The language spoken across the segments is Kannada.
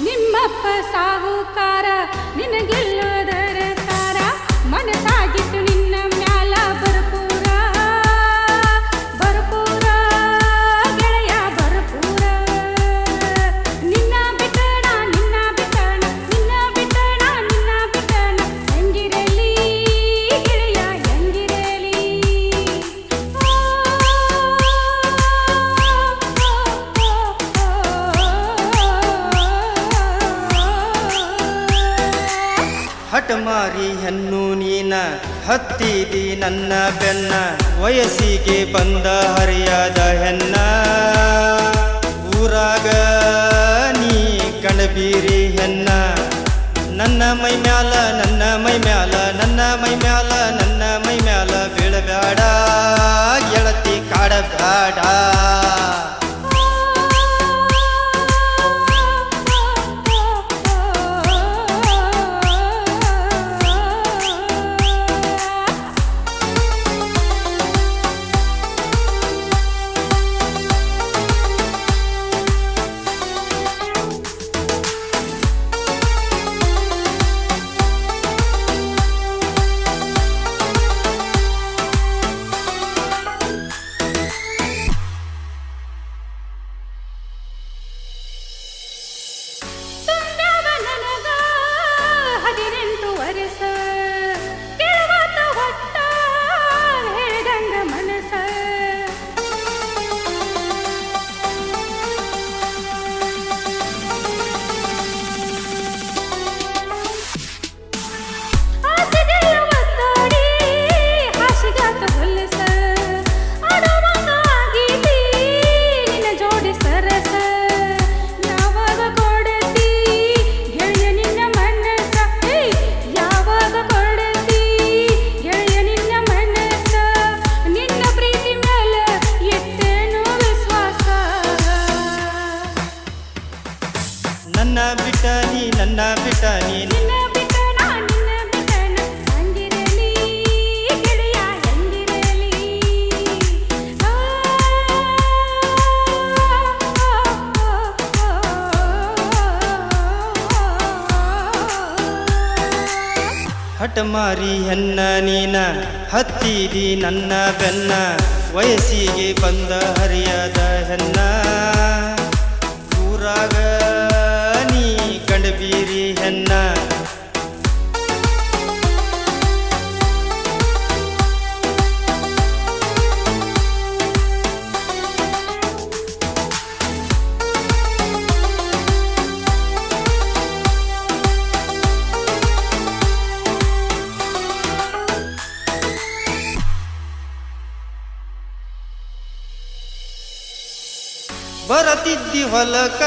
ನಿಮ್ಮಪ್ಪ ಸಾಹುಕಾರ ನಿನಗೆಲ್ಲೋದರ ನೀನ ಹತ್ತಿದಿ ನನ್ನ ಬೆನ್ನ, ವಯಸ್ಸಿಗೆ ಬಂದ ಹರಿಯಾದ ಹೆನ್ನ ಊರಾಗ ನೀ ಕಣಬೀರಿ ಹೆನ್ನ ನನ್ನ ಮೈ ಮ್ಯಾಲ, ನನ್ನ ಮೈ ಮ್ಯಾಲ, ನನ್ನ ಮೈ ಮ್ಯಾಲ, ನನ್ನ ಮೈ ಮ್ಯಾಲ ಬೀಳಬ್ಯಾಡ ಗೆಳತಿ ಕಾಡಬ್ಯಾಡ ಹಠಮಾರಿ ಹೆನ್ನ ನೀನ ಹತ್ತಿದಿ ನನ್ನ ಬೆನ್ನ ವಯಸ್ಸಿಗೆ ಬಂದ ಹರಿಯದ ಹೆನ್ನ ಊರಾಗ ನೀ ಕಂಡಬೀರಿ ಹೆಣ್ಣ ಬರತಿದ್ದಿ ಹೊಲಕ,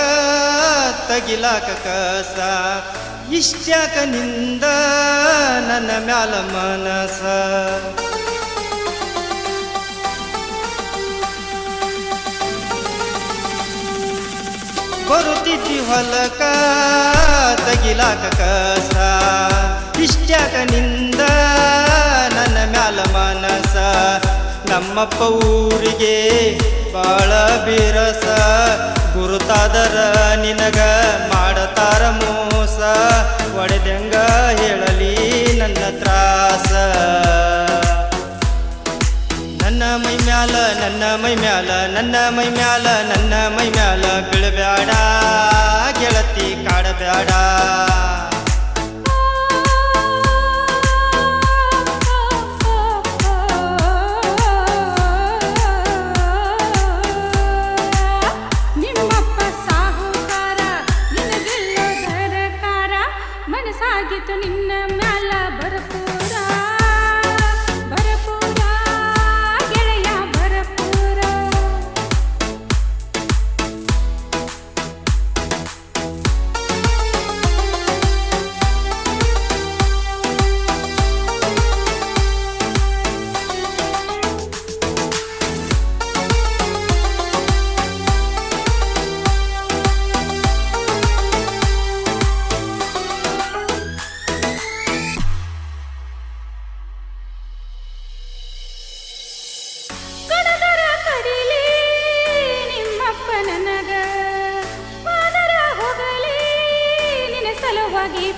ತಗಿಲಾಕ ಕಸ. ಇಷ್ಟ್ಯಾಕ ನಿಂದ ನನ್ನ ಮ್ಯಾಲ ಮನಸ. ಬರುತ್ತಿದ್ದಿ ಹೊಲಕ, ತಗಿಲಾಕ ಕಸ. ಇಷ್ಟ್ಯಾಕ ನಿಂದ ನನ್ನ ಮ್ಯಾಲ ಮನಸ. ನಮ್ಮಪ್ಪ ಊರಿಗೆ ಬಾಳ ಬಿರಸ, ಗುರುತಾದರ ನಿನಗ ಮಾಡತಾರ ಮೋಸ, ಒಡೆದಂಗ ಹೇಳಲಿ ನನ್ನ ತ್ರಾಸ. ನನ್ನ ಮೈ ಮ್ಯಾಲ, ನನ್ನ ಮೈ ಮ್ಯಾಲ, ನನ್ನ ಮೈ ಮ್ಯಾಲ, ನನ್ನ ಮೈ ಮ್ಯಾಲ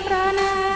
พระนาม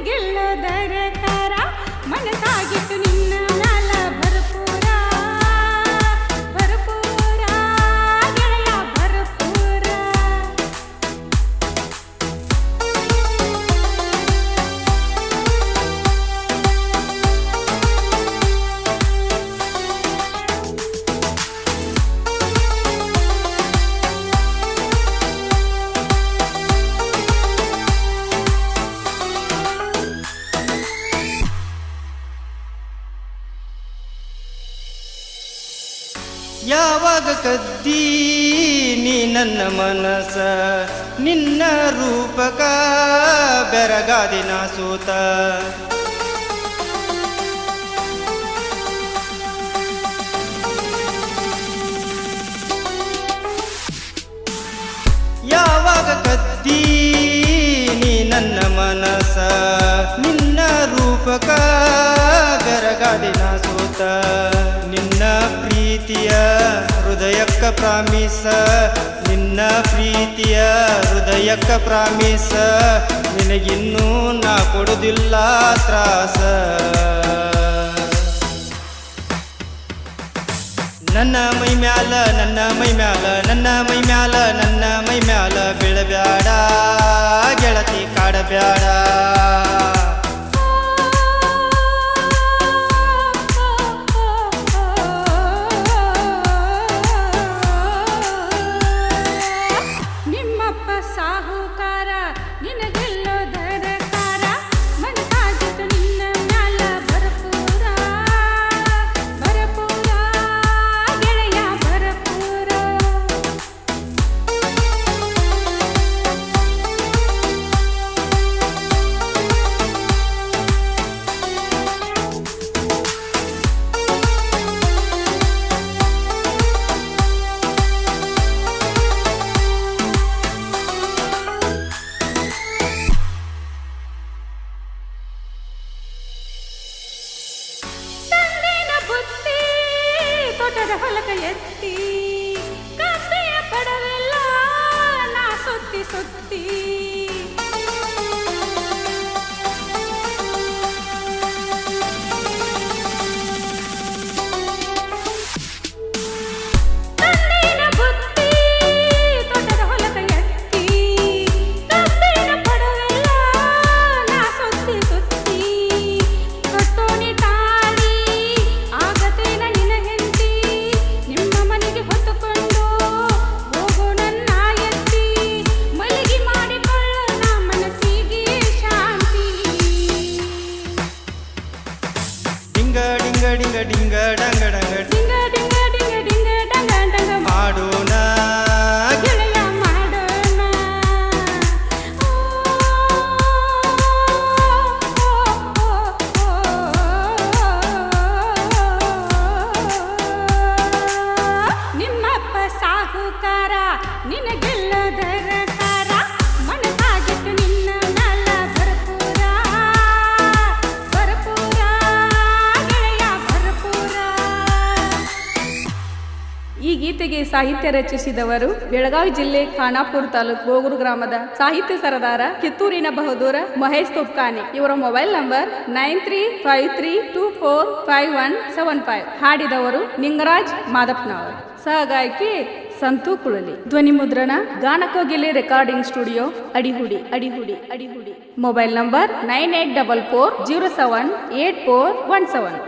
ನಿನಗೆಲ್ಲ ದರಕಾರ ಮನಸ್ಸಾಗಿತ್ತು ನನ್ನ ಮನಸ ನಿನ್ನ ರೂಪಕ ಬೆರಗಾದಿನ ಸೂತ ಯಾವಾಗ ಕದ್ದಿ? ಹೃದಯಕ್ಕ ಪ್ರಾಮಿಸ. ನಿನ್ನ ಪ್ರೀತಿಯ ಹೃದಯಕ್ಕ ಪ್ರಾಮಿಸ. ನಿನಗಿನ್ನೂ ನಾ ಕೊಡುದಿಲ್ಲ ತ್ರಾಸ. ನನ್ನ ಮೈ ಮ್ಯಾಲ, ನನ್ನ ಮೈ ಮ್ಯಾಲ, ನನ್ನ ಮೈ ಮ್ಯಾಲ, ನನ್ನ ಮೈ ಮ್ಯಾಲ ಬೀಳಬ್ಯಾಡ ಗೆಳತಿ ಕಾಡಬ್ಯಾಡ ಹೊಲಕ ಎತ್ತಿ ಕಪ್ಪೆಯ ಪಡವೆಲ್ಲ ನಾ ಸುತ್ತಿ ಸುತ್ತಿ ಸಾಹಿತ್ಯ ರಚಿಸಿದವರು ಬೆಳಗಾವಿ ಜಿಲ್ಲೆ ಖಾನಾಪುರ ತಾಲೂಕು ಗೋಗುರು ಗ್ರಾಮದ ಸಾಹಿತ್ಯ ಸರದಾರ ಕಿತ್ತೂರಿನ ಬಹದ್ದೂರ ಮಹೇಶ್ ತುಪ್ಕಾನಿ. ಇವರ mobile number nine three five three two four five one seven five. ಹಾಡಿದವರು Ningaraj ಮಾದಪ್ಪನವರು. ಸಹಗಾಯಕಿ ಸಂತು ಕುಳಲಿ. ಧ್ವನಿ ಮುದ್ರಣ Ganakogile recording studio Adihudi Adihudi Adihudi. Mobile number nine eight double four zero seven eight four one seven.